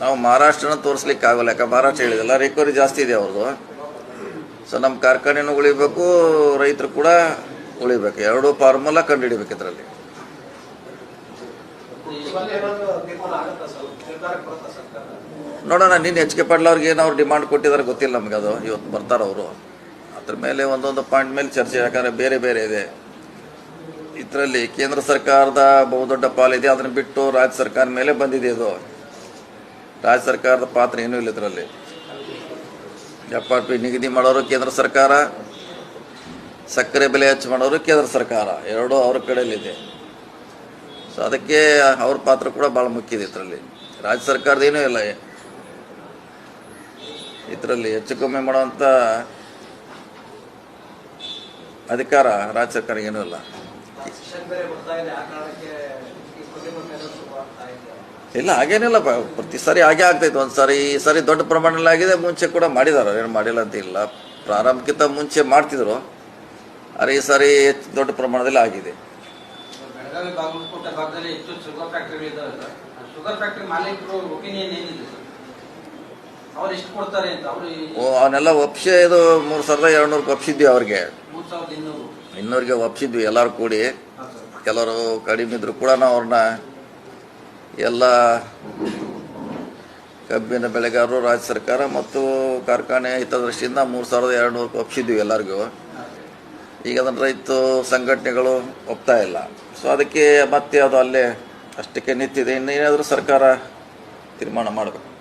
ನಾವು ಮಹಾರಾಷ್ಟ್ರನ ತೋರಿಸ್ಲಿಕ್ಕೆ ಆಗೋಲ್ಲ ಯಾಕೆ ಮಹಾರಾಷ್ಟ್ರ ಹೇಳಿದಲ್ಲ ರಿಕವರಿ ಜಾಸ್ತಿ ಇದೆ ಅವ್ರದ್ದು ಸೊ ನಮ್ಮ ಕಾರ್ಖಾನೆನೂ ಉಳಿಬೇಕು, ರೈತರು ಕೂಡ ಉಳಿಬೇಕು. ಎರಡೂ ಫಾರ್ಮುಲಾ ಕಂಡುಹಿಡಿಬೇಕು ಇದರಲ್ಲಿ. ನೋಡೋಣ ನೀನು ಎಚ್ ಕೆ ಪಾಟೀಲ್ ಅವ್ರಿಗೆ ಏನು ಅವ್ರು ಡಿಮಾಂಡ್ ಕೊಟ್ಟಿದ್ದಾರೆ ಗೊತ್ತಿಲ್ಲ ನಮಗೆ ಅದು. ಇವತ್ತು ಬರ್ತಾರೆ ಅವರು. ಅದ್ರ ಮೇಲೆ ಒಂದೊಂದು ಪಾಯಿಂಟ್ ಮೇಲೆ ಚರ್ಚೆ, ಯಾಕಂದರೆ ಬೇರೆ ಬೇರೆ ಇದೆ. ಇದರಲ್ಲಿ ಕೇಂದ್ರ ಸರ್ಕಾರದ ಬಹುದೊಡ್ಡ ಪಾಲಿದೆ, ಅದನ್ನು ಬಿಟ್ಟು ರಾಜ್ಯ ಸರ್ಕಾರ ಮೇಲೆ ಬಂದಿದೆ ಇದು. ರಾಜ್ಯ ಸರ್ಕಾರದ ಪಾತ್ರ ಏನೂ ಇಲ್ಲ ಇದರಲ್ಲಿ. ಎಫ್ ಆರ್ ಪಿ ನಿಗದಿ ಮಾಡೋರು ಕೇಂದ್ರ ಸರ್ಕಾರ, ಸಕ್ಕರೆ ಬೆಲೆ ಹೆಚ್ಚು ಮಾಡೋರು ಕೇಂದ್ರ ಸರ್ಕಾರ, ಎರಡೂ ಅವ್ರ ಕಡೆಯಲ್ಲಿದೆ. ಸೊ ಅದಕ್ಕೆ ಅವ್ರ ಪಾತ್ರ ಕೂಡ ಭಾಳ ಮುಖ್ಯ ಇದೆ ಇದರಲ್ಲಿ. ರಾಜ್ಯ ಸರ್ಕಾರದ ಏನೂ ಇಲ್ಲ. ಇದರಲ್ಲಿ ಹೆಚ್ಚು ಕಮ್ಮಿ ಮಾಡುವಂಥ ಅಧಿಕಾರ ರಾಜ್ಯ ಸರ್ಕಾರ ಏನೂ ಇಲ್ಲ. ಇಲ್ಲ ಹಾಗೇನಿಲ್ಲ ಪ್ರತಿ ಸಾರಿ ಹಾಗೆ ಆಗ್ತೈತೆ ಒಂದು ಸಾರಿ ಈ ಸಾರಿ ದೊಡ್ಡ ಪ್ರಮಾಣದಲ್ಲಿ ಆಗಿದೆ ಮುಂಚೆ ಕೂಡ ಮಾಡಿದಾರೆ ಏನು ಮಾಡಿಲ್ಲ ಅಂತ ಇಲ್ಲ. ಪ್ರಾರಂಭಕ್ಕಿಂತ ಮುಂಚೆ ಮಾಡ್ತಿದ್ರು. ಆದರೆ ಈ ಸಾರಿ ಹೆಚ್ಚು ದೊಡ್ಡ ಪ್ರಮಾಣದಲ್ಲಿ ಆಗಿದೆ. ಓ ಅವನ್ನೆಲ್ಲ ಒಪ್ಸಿ ಇದು ಮೂರು ಸಾವಿರದ ಎರಡು ನೂರಕ್ಕೆ ಒಪ್ಸಿದ್ವಿ ಅವ್ರಿಗೆ. ಇನ್ನೂರಿಗೆ ಒಪ್ಸಿದ್ವಿ ಎಲ್ಲರೂ ಕೂಡಿ. ಕೆಲವರು ಕಡಿಮೆ ಇದ್ರು ಕೂಡ ನಾವು ಅವ್ರನ್ನ ಎಲ್ಲ ಕಬ್ಬಿನ ಬೆಳೆಗಾರರು, ರಾಜ್ಯ ಸರ್ಕಾರ ಮತ್ತು ಕಾರ್ಖಾನೆ ಹಿತದೃಷ್ಟಿಯಿಂದ ಮೂರು ಸಾವಿರದ ಎರಡು ನೂರು ಎಲ್ಲರಿಗೂ. ಈಗ ಅದನ್ನು ರೈತ ಸಂಘಟನೆಗಳು ಒಪ್ತಾ ಇಲ್ಲ. ಸೊ ಅದಕ್ಕೆ ಮತ್ತೆ ಅದು ಅಲ್ಲೇ ಅಷ್ಟಕ್ಕೆ ನಿಂತಿದೆ. ಇನ್ನೇನಾದರೂ ಸರ್ಕಾರ ತೀರ್ಮಾನ ಮಾಡಬೇಕು.